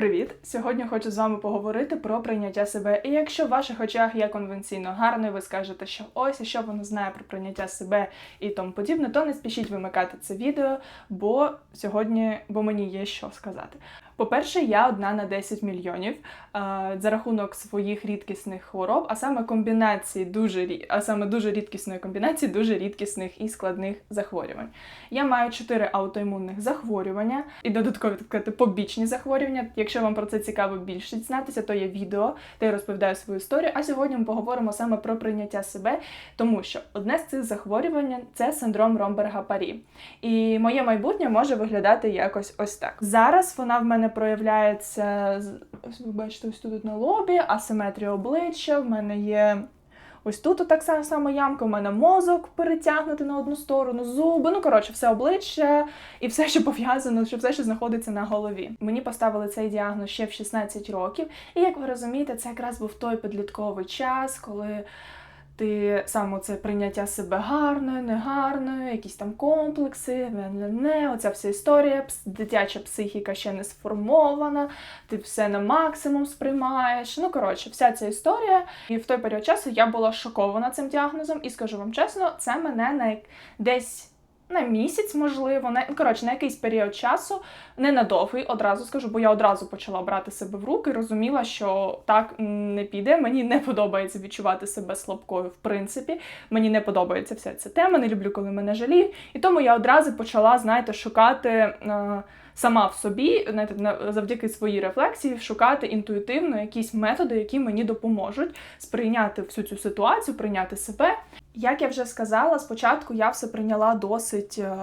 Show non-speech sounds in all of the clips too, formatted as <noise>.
Привіт! Сьогодні хочу з вами поговорити про прийняття себе. І якщо в ваших очах є конвенційно гарно, ви скажете, що ось і що воно знає про прийняття себе і тому подібне, то не спішіть вимикати це відео, бо сьогодні, бо мені є що сказати. По-перше, я одна на 10 мільйонів е, за рахунок своїх рідкісних хвороб, а саме комбінації дуже а саме дуже рідкісної комбінації дуже рідкісних і складних захворювань. Я маю 4 аутоімунних захворювання і додаткові так сказати, побічні захворювання. Якщо вам про це цікаво більше дізнатися, то є відео, де я розповідаю свою історію. А сьогодні ми поговоримо саме про прийняття себе, тому що одне з цих захворювань це синдром Ромберга Парі. І моє майбутнє може виглядати якось ось так. Зараз вона в мене проявляється ви бачите, ось тут на лобі, асиметрія обличчя. В мене є. Ось тут так само, ямка, у мене мозок перетягнутий на одну сторону, зуби. Ну коротше, все обличчя і все, що пов'язано, що все, що знаходиться на голові. Мені поставили цей діагноз ще в 16 років. І як ви розумієте, це якраз був той підлітковий час, коли ти саме це прийняття себе гарною, негарною, якісь там комплекси, не, не, оця вся історія, дитяча психіка ще не сформована, ти все на максимум сприймаєш. Ну, коротше, вся ця історія. І в той період часу я була шокована цим діагнозом, і скажу вам чесно, це мене на десь. На місяць, можливо, на коротше, на якийсь період часу, не на довгий, одразу скажу, бо я одразу почала брати себе в руки, розуміла, що так не піде. Мені не подобається відчувати себе слабкою, в принципі. Мені не подобається вся ця тема, не люблю, коли мене жаліють. І тому я одразу почала, знаєте, шукати е, сама в собі, завдяки своїй рефлексії, шукати інтуїтивно якісь методи, які мені допоможуть сприйняти всю цю ситуацію, прийняти себе. Як я вже сказала, спочатку я все прийняла досить е,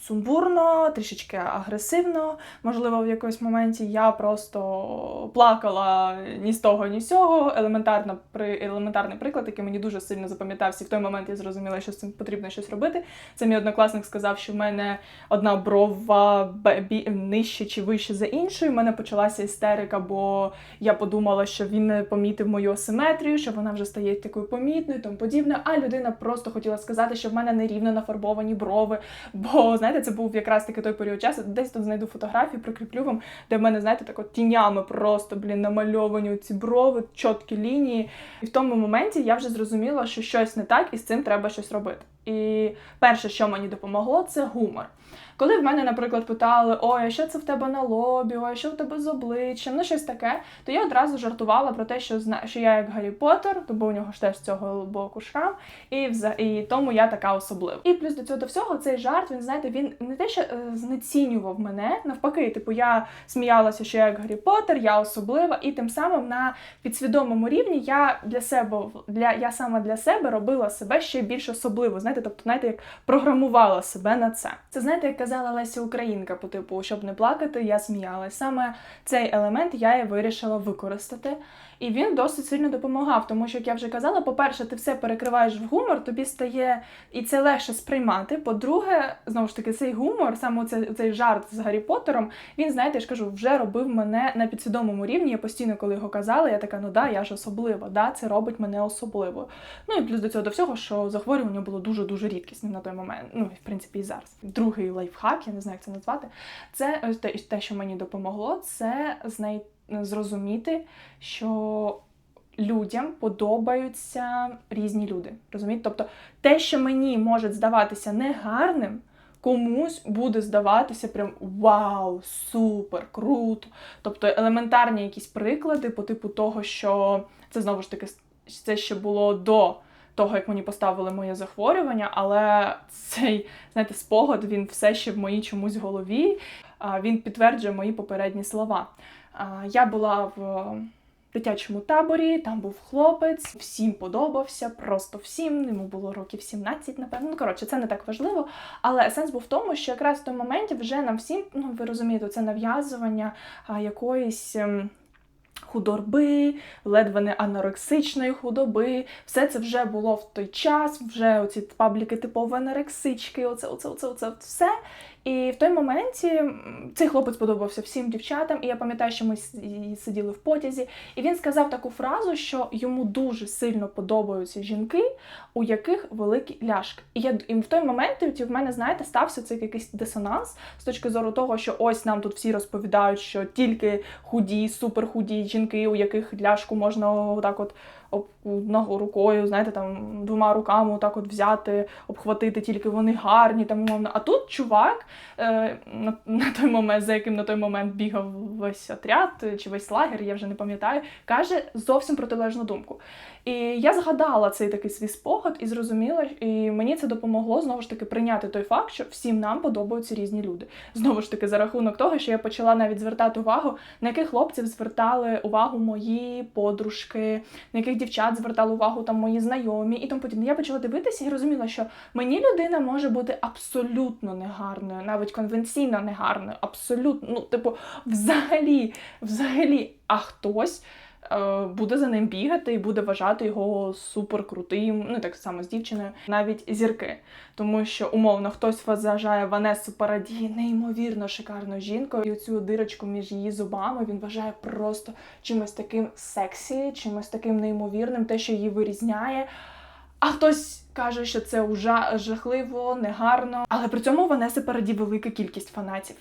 сумбурно, трішечки агресивно. Можливо, в якомусь моменті я просто плакала ні з того, ні з цього. Елементарно, при, елементарний приклад, який мені дуже сильно запам'ятався. І в той момент я зрозуміла, що з цим потрібно щось робити. Це мій однокласник сказав, що в мене одна брова нижче чи вище за іншою. У мене почалася істерика, бо я подумала, що він не помітив мою асиметрію, що вона вже стає такою помітною, тому подібне. А людина просто хотіла сказати, що в мене нерівно нафарбовані брови. Бо знаєте, це був якраз таки той період часу. Десь тут знайду фотографію, прикріплю вам, де в мене, знаєте, так от тінями просто блін намальовані ці брови, чіткі лінії. І в тому моменті я вже зрозуміла, що щось не так, і з цим треба щось робити. І перше, що мені допомогло, це гумор. Коли в мене, наприклад, питали, ой, а що це в тебе на лобі, ой, що в тебе з обличчям, ну щось таке, то я одразу жартувала про те, що зна... що я як Гаррі Поттер, то бо у нього ж теж з цього боку шрам, і вза... і тому я така особлива. І плюс до цього до всього цей жарт, він знаєте, він не те, що е, знецінював мене, навпаки, типу, я сміялася, що я як Гаррі Поттер, я особлива, і тим самим на підсвідомому рівні я для себе для я саме для себе робила себе ще більш особливо. Знаєте, тобто, знаєте, як програмувала себе на це. Це знаєте, як казала Леся Українка, по типу, щоб не плакати, я сміялась. Саме цей елемент я і вирішила використати. І він досить сильно допомагав, тому що, як я вже казала, по-перше, ти все перекриваєш в гумор, тобі стає і це легше сприймати. По-друге, знову ж таки, цей гумор, саме цей, цей жарт з Гаррі Поттером, він, знаєте, я ж кажу, вже робив мене на підсвідомому рівні. Я постійно, коли його казала, я така, ну да, я ж особлива, да, це робить мене особливою. Ну і плюс до цього до всього, що захворювання було дуже-дуже рідкісним на той момент. Ну, в принципі, і зараз. Другий лайфхак, я не знаю, як це назвати. Це ось те, що мені допомогло, це знайти зрозуміти, що людям подобаються різні люди. Розумієте? Тобто те, що мені може здаватися негарним, комусь буде здаватися прям вау, супер, круто. Тобто елементарні якісь приклади по типу того, що це знову ж таки це ще було до. Того, як мені поставили моє захворювання, але цей, знаєте, спогад він все ще в моїй чомусь голові. Він підтверджує мої попередні слова. Я була в дитячому таборі, там був хлопець, всім подобався, просто всім. Йому було років 17, напевно. Ну, коротше, це не так важливо. Але сенс був в тому, що якраз в той моменті вже нам всім, ну ви розумієте, це нав'язування якоїсь. ем, Худорби, ледве не анорексичної худоби, все це вже було в той час, вже оці пабліки типово анорексички, оце, оце, оце, оце все. І в той моменті цей хлопець подобався всім дівчатам, і я пам'ятаю, що ми сиділи в потязі, і він сказав таку фразу, що йому дуже сильно подобаються жінки, у яких великі ляшки. І я і в той момент в мене, знаєте, стався цей якийсь дисонанс з точки зору того, що ось нам тут всі розповідають, що тільки худі, суперхуді жінки, у яких ляшку можна отак от одного рукою, знаєте, там двома руками отак от взяти, обхватити, тільки вони гарні, там умовно. А тут чувак, е, на, на той момент, за яким на той момент бігав весь отряд е, чи весь лагер, я вже не пам'ятаю, каже зовсім протилежну думку. І я згадала цей такий свій спогад і зрозуміла, і мені це допомогло знову ж таки прийняти той факт, що всім нам подобаються різні люди. Знову ж таки, за рахунок того, що я почала навіть звертати увагу, на яких хлопців звертали увагу мої подружки, на яких дівчат звертали увагу там мої знайомі і тому подібне. Я почала дивитися і розуміла, що мені людина може бути абсолютно негарною, навіть конвенційно негарною, абсолютно, ну, типу, взагалі, взагалі, а хтось. Е, Буде за ним бігати і буде вважати його суперкрутим, ну так само з дівчиною, навіть зірки. Тому що умовно хтось вважає Ванесу Парадії неймовірно шикарною жінкою, і оцю дирочку між її зубами він вважає просто чимось таким сексі, чимось таким неймовірним, те, що її вирізняє. А хтось каже, що це ужа жахливо, негарно. Але при цьому Ванеси Параді велика кількість фанатів.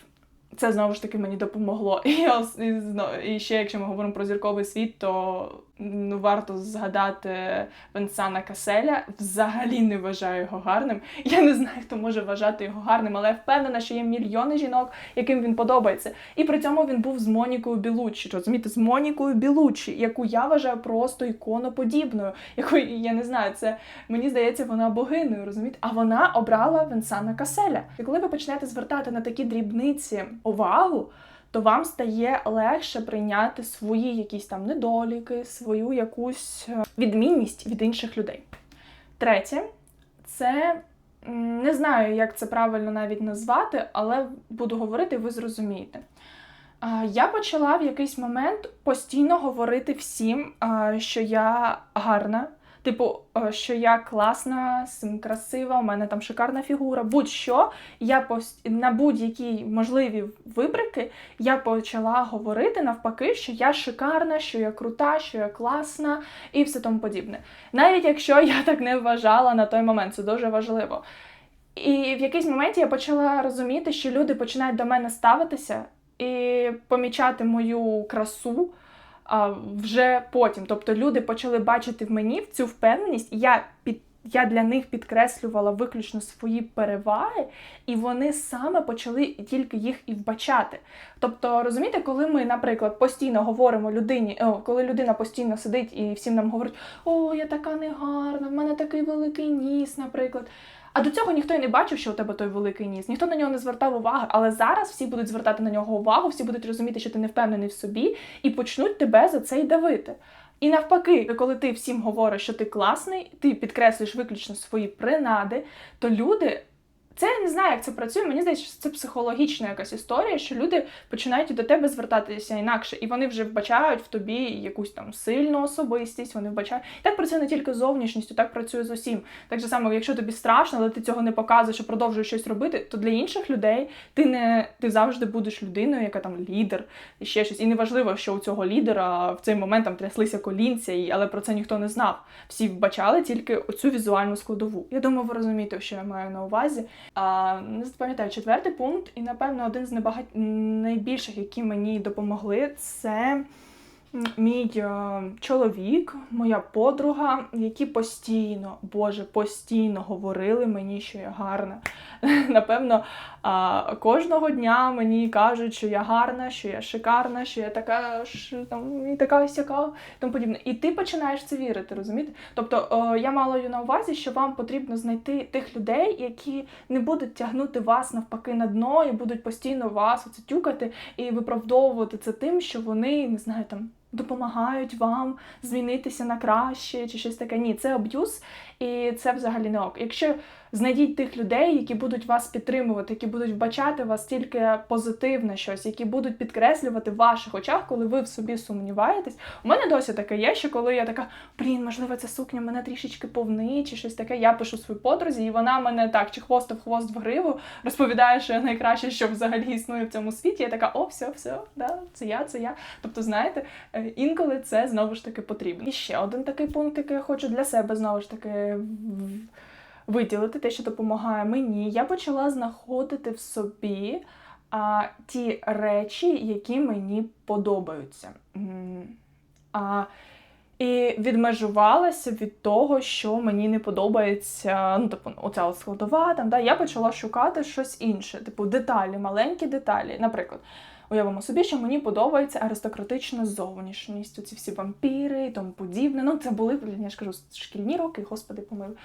Це знову ж таки мені допомогло. <laughs> І, і, і ще, якщо ми говоримо про зірковий світ, то ну, варто згадати Венсана Каселя. Взагалі не вважаю його гарним. Я не знаю, хто може вважати його гарним, але я впевнена, що є мільйони жінок, яким він подобається. І при цьому він був з Монікою Білуччі. Розумієте, з Монікою Білуччі, яку я вважаю просто іконоподібною, якою я не знаю, це мені здається, вона богиною, розумієте? А вона обрала Венсана Каселя. І коли ви почнете звертати на такі дрібниці увагу, то вам стає легше прийняти свої якісь там недоліки, свою якусь е, відмінність від інших людей. Третє, це не знаю, як це правильно навіть назвати, але буду говорити, ви зрозумієте. Я почала в якийсь момент постійно говорити всім, що я гарна. Типу, е, що я класна, красива, у мене там шикарна фігура, будь-що. Я пост... на будь-які можливі вибрики я почала говорити навпаки, що я шикарна, що я крута, що я класна і все тому подібне. Навіть якщо <laughs> я так не вважала на той момент, це дуже важливо. І в якийсь момент я почала розуміти, що люди починають до мене ставитися і помічати мою красу а, вже потім. Тобто люди почали бачити в мені в цю впевненість, і я під. Я для них підкреслювала виключно свої переваги, і вони саме почали тільки їх і вбачати. Тобто, розумієте, коли ми, наприклад, постійно говоримо людині, о, коли людина постійно сидить і всім нам говорить, о, я така негарна, в мене такий великий ніс, наприклад. А до цього ніхто й не бачив, що у тебе той великий ніс, ніхто на нього не звертав уваги, але зараз всі будуть звертати на нього увагу, всі будуть розуміти, що ти не впевнений в собі, і почнуть тебе за це й давити. І навпаки, коли ти всім говориш, що ти класний, ти підкреслюєш виключно свої принади, то люди. Це я не знаю, як це працює. Мені здається, що це психологічна якась історія, що люди починають до тебе звертатися інакше, і вони вже вбачають в тобі якусь там сильну особистість. Вони вбачають. Так працює не тільки з зовнішністю, так працює з усім. Так же само, якщо тобі страшно, але ти цього не показуєш, і продовжуєш щось робити, то для інших людей ти не ти завжди будеш людиною, яка там лідер і ще щось. І неважливо, що у цього лідера в цей момент там тряслися колінця, і але про це ніхто не знав. Всі вбачали тільки оцю візуальну складову. Я думаю, ви розумієте, що я маю на увазі. А, не пам'ятаю, четвертий пункт, і напевно один з небагать... найбільших, які мені допомогли, це мій е, чоловік, моя подруга, які постійно, Боже, постійно говорили мені, що я гарна. <laughs> Напевно, кожного дня мені кажуть, що я гарна, що я шикарна, що я така ж там і така сяка, тому подібне. І ти починаєш це вірити, розумієте? Тобто я мала на увазі, що вам потрібно знайти тих людей, які не будуть тягнути вас навпаки на дно і будуть постійно вас оце тюкати і виправдовувати це тим, що вони не знаю там. Допомагають вам змінитися на краще чи щось таке. Ні, це аб'юз, і це взагалі не ок. Якщо Знайдіть тих людей, які будуть вас підтримувати, які будуть вбачати вас тільки позитивне щось, які будуть підкреслювати в ваших очах, коли ви в собі сумніваєтесь. У мене досі таке є, що коли я така, блін, можливо, ця сукня мене трішечки повнить, чи щось таке. Я пишу свою подрузі, і вона мене так, чи хвоста в хвост в гриву, розповідає, що я найкраще, що взагалі існує в цьому світі. Я така, о, все, все, да, це я, це я. Тобто, знаєте, е, інколи це знову ж таки потрібно. І ще один такий пункт, який я хочу для себе знову ж таки виділити, те, що допомагає мені. Я почала знаходити в собі а, ті речі, які мені подобаються. А, і відмежувалася від того, що мені не подобається, ну, типу, оця от складова, там, да, я почала шукати щось інше, типу деталі, маленькі деталі. Наприклад, уявимо собі, що мені подобається аристократична зовнішність, оці всі вампіри і тому подібне. Ну, це були, я ж кажу, шкільні роки, господи, помилуй.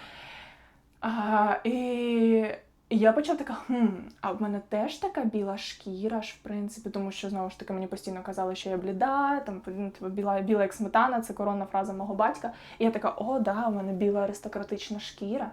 А, і я почала така, хм, а в мене теж така біла шкіра ж, в принципі, тому що знову ж таки мені постійно казали, що я бліда, там ну, типу, біла, біла як сметана, це коронна фраза мого батька. І я така, о, да, у мене біла аристократична шкіра.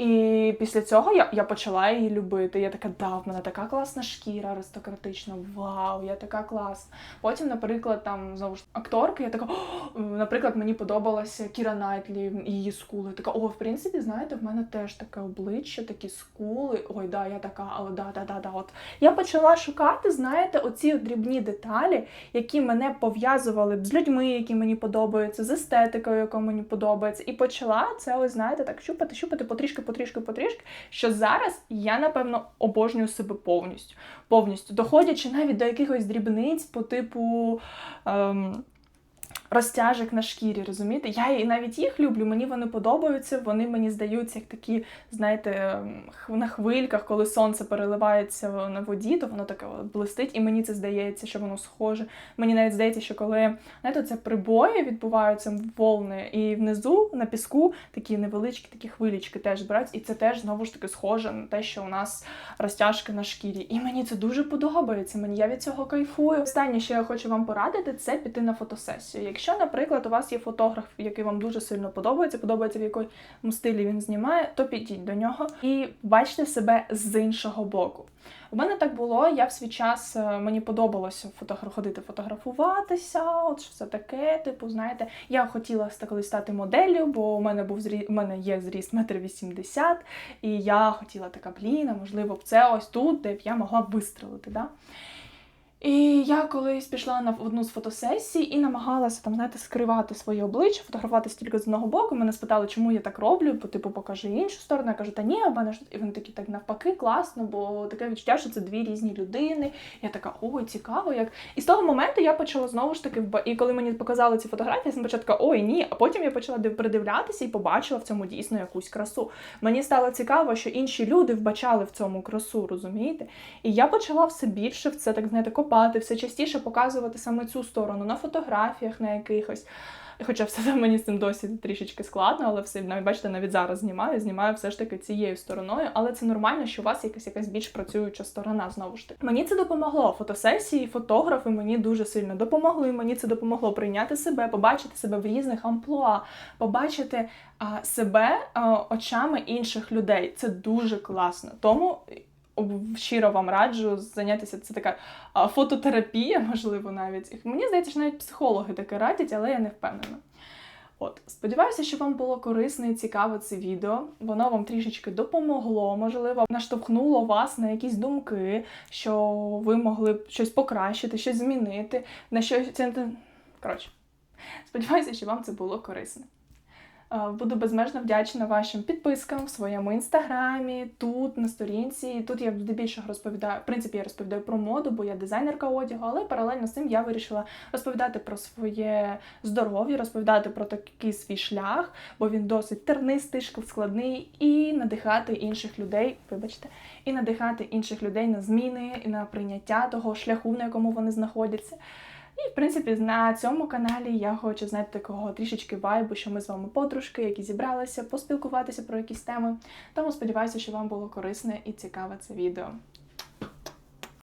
І після цього я, я почала її любити. Я така, да, в мене така класна шкіра аристократична, вау, я така класна. Потім, наприклад, там знову ж акторки, я така, «О!» наприклад, мені подобалася Кіра Найтлі, її скули. Така, о, в принципі, знаєте, в мене теж таке обличчя, такі скули. Ой, да, я така, але да, да, да, да. От я почала шукати, знаєте, оці дрібні деталі, які мене пов'язували з людьми, які мені подобаються, з естетикою, яка мені подобається. І почала це, ось знаєте, так щупати, щупати потрішки, потрішки, потрішки. Що зараз я, напевно, обожнюю себе повністю. Повністю доходячи навіть до якихось дрібниць по типу. Ем, Розтяжок на шкірі, розумієте? Я і навіть їх люблю, мені вони подобаються, вони мені здаються як такі, знаєте, ем, на хвильках, коли сонце переливається на воді, то воно таке блистить, і мені це здається, що воно схоже. Мені навіть здається, що коли знаєте, це прибої відбуваються волни, і внизу на піску такі невеличкі такі хвилічки теж беруть, і це теж знову ж таки схоже на те, що у нас розтяжки на шкірі. І мені це дуже подобається. Мені я від цього кайфую. Останнє, що я хочу вам порадити, це піти на фотосесію. Якщо, наприклад, у вас є фотограф, який вам дуже сильно подобається, подобається в якому стилі він знімає, то підіть до нього і бачте себе з іншого боку. У мене так було, я в свій час е, мені подобалося фотограф, ходити фотографуватися, от все таке. Типу, знаєте, я хотіла колись стати моделлю, бо у мене був зрі... у мене є зріст метр вісімдесят, і я хотіла така, блін, можливо, б це ось тут, де б я могла вистрелити. Да? І я колись пішла на одну з фотосесій і намагалася там, знаєте, скривати своє обличчя, фотографуватися тільки з одного боку. Мене спитали, чому я так роблю, бо типу покажи іншу сторону. Я кажу, та ні, в мене ж і вони такі так навпаки, класно, бо таке відчуття, що це дві різні людини. Я така, ой, цікаво, як. І з того моменту я почала знову ж таки І коли мені показали ці фотографії, я спочатку ой, ні, а потім я почала придивлятися і побачила в цьому дійсно якусь красу. Мені стало цікаво, що інші люди вбачали в цьому красу, розумієте? І я почала все більше в це так знаєте, копати, все частіше показувати саме цю сторону на фотографіях, на якихось. Хоча все мені з цим досі трішечки складно, але все навіть бачите, навіть зараз знімаю, знімаю все ж таки цією стороною. Але це нормально, що у вас якась якась більш працююча сторона знову ж таки. Мені це допомогло. Фотосесії, фотографи мені дуже сильно допомогли. Мені це допомогло прийняти себе, побачити себе в різних амплуа, побачити а, себе а, очами інших людей. Це дуже класно. Тому щиро вам раджу зайнятися. Це така фототерапія, можливо, навіть. Мені здається, що навіть психологи таке радять, але я не впевнена. От, сподіваюся, що вам було корисне і цікаве це відео. Воно вам трішечки допомогло, можливо, наштовхнуло вас на якісь думки, що ви могли б щось покращити, щось змінити, на щось. Коротше, сподіваюся, що вам це було корисне. Е, Буду безмежно вдячна вашим підпискам в своєму інстаграмі, тут на сторінці. Тут я здебільшого розповідаю. В принципі, я розповідаю про моду, бо я дизайнерка одягу, але паралельно з цим я вирішила розповідати про своє здоров'я, розповідати про такий свій шлях, бо він досить тернистий, складний, і надихати інших людей, вибачте, і надихати інших людей на зміни на прийняття того шляху, на якому вони знаходяться. І, в принципі, на цьому каналі я хочу знати такого трішечки вайбу, що ми з вами подружки, які зібралися, поспілкуватися про якісь теми. Тому сподіваюся, що вам було корисне і цікаве це відео.